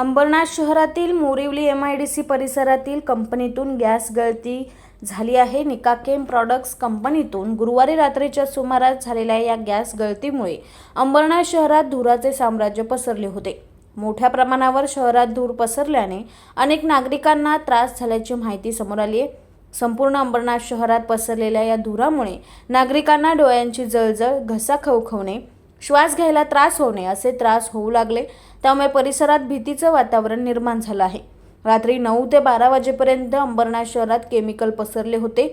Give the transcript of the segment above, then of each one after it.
अंबरनाथ शहरातील Morivali M I D C परिसरातील कंपनीतून गॅस गळती झाली आहे. निकाकेम प्रॉडक्ट्स कंपनीतून गुरुवारी रात्रीच्या सुमारास झालेल्या या गॅस गळतीमुळे अंबरनाथ शहरात धुराचे साम्राज्य पसरले होते. मोठ्या प्रमाणावर शहरात धूर पसरल्याने अनेक नागरिकांना त्रास झाल्याची माहिती समोर आली आहे. संपूर्ण अंबरनाथ शहरात पसरलेल्या या धुरामुळे नागरिकांना डोळ्यांची जळजळ घसा खवखवणे श्वास घ्यायला त्रास होणे असे त्रास होऊ लागले. त्यामुळे परिसरात भीतीचं वातावरण निर्माण झालं आहे. रात्री नऊ ते बारा वाजेपर्यंत अंबरनाथ शहरात केमिकल पसरले होते.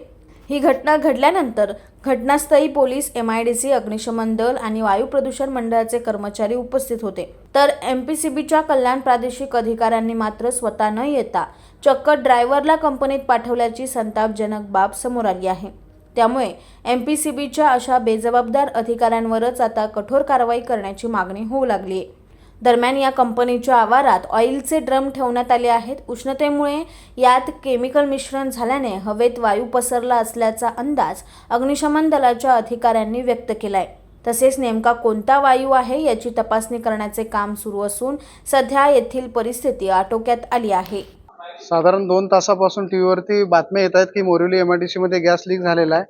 ही घटना घडल्यानंतर घटनास्थळी police M I D C अग्निशमन दल आणि वायू प्रदूषण मंडळाचे कर्मचारी उपस्थित होते. तर एम पी सी बीच्या कल्याण प्रादेशिक अधिकाऱ्यांनी मात्र स्वतः न येता चक्क ड्रायव्हरला कंपनीत पाठवल्याची संतापजनक बाब समोर आली आहे. त्यामुळे एम पी सी बीच्या अशा बेजबाबदार अधिकाऱ्यांवरच आता कठोर कारवाई करण्याची मागणी होऊ लागली. आहे दरम्यान या कंपनीच्या आवारात ऑइलचे ड्रम ठेवण्यात आले आहेत. उष्णतेमुळे यात केमिकल मिश्रण झाल्याने हवेत वायू पसरला असल्याचा अंदाज अग्निशमन दलाच्या अधिकाऱ्यांनी व्यक्त केला आहे तसेच नेमका कोणता वायू आहे याची तपासणी करण्याचे काम सुरू असून सध्या येथील परिस्थिती आटोक्यात आली आहे. साधारण दोन तासापासून टी व्हीवरती बातम्या येत आहेत की मोरिवली एम आय डी सीमध्ये गॅस लीक झालेला आहे.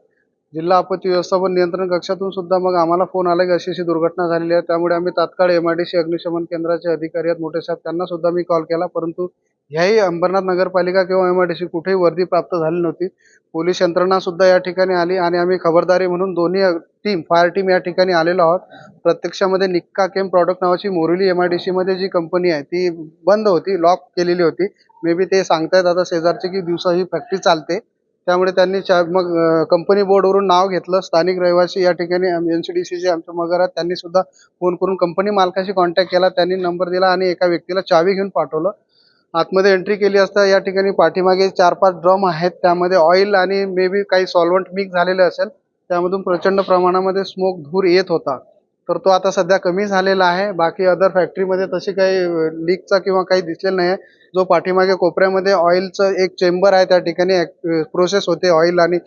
जिल्हा आपत्ती व्यवस्थापन नियंत्रण कक्षातून सुद्धा मग आम्हाला फोन आला की अशी अशी दुर्घटना झालेली आहे. त्यामुळे आम्ही तात्काळ एम आय डी सी अग्निशमन केंद्राचे अधिकारी आहेत. मोठे साहेब त्यांना सुद्धा मी कॉल केला. परंतु ह्याही अंबरनाथ नगरपालिका किंवा एम आय डी सी कुठेही वर्दी प्राप्त झाली नव्हती. पोलीस यंत्रणा सुद्धा या ठिकाणी आली आणि आम्ही खबरदारी म्हणून दोन्ही टीम फायर टीम या ठिकाणी आलेलो आहोत. प्रत्यक्षामध्ये निक्का केम प्रॉडक्ट नावाची मोरिवली एम आय डी सीमध्ये जी कंपनी आहे ती बंद होती लॉक केलेली होती. मे बी ते सांगतायत आता शेजारचे की दिवसा ही फॅक्टरी चालते. त्यामुळे त्यांनी चा मग कंपनी बोर्डवरून नाव घेतलं. स्थानिक रहिवासी या ठिकाणी एन सी डी सीचे आमच्या मगर आहेत त्यांनी सुद्धा फोन करून कंपनी मालकाशी कॉन्टॅक्ट केला. त्यांनी नंबर दिला आणि एका व्यक्तीला चावी घेऊन पाठवलं. आतमध्ये एंट्री केली असता या ठिकाणी पाठीमागे चार पाच ड्रम आहेत. त्यामध्ये ऑइल आणि मे बी काही सॉल्वंट मिक्स झालेले असेल. त्यामधून प्रचंड प्रमाणामध्ये स्मोक धूर येत होता. तर तो आता सध्या कमी झालेला आहे. बाकी अदर फॅक्टरीमध्ये तशी काही लीकचा किंवा काही दिसलेलं नाही आहे जो पाठीमागे कोपऱ्यामध्ये ऑइलचं एक चेंबर आहे त्या ठिकाणी प्रोसेस होते ऑइल आणि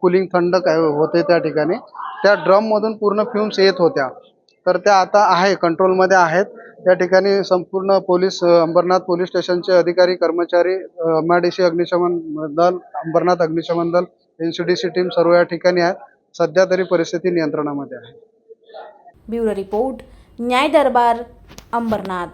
कुलिंग थंड काय होते त्या ठिकाणी. त्या ड्रममधून पूर्ण फ्युम्स येत होत्या. तर त्या आता आहे कंट्रोलमध्ये आहेत. या ठिकाणी संपूर्ण पोलीस अंबरनाथ पोलीस स्टेशनचे अधिकारी कर्मचारी एम अग्निशमन दल अंबरनाथ अग्निशमन दल N C D C team सर्व या ठिकाणी आहेत सध्या तरी परिस्थिती नियंत्रणामध्ये आहे. ब्युरो रिपोर्ट न्याय दरबार अंबरनाथ.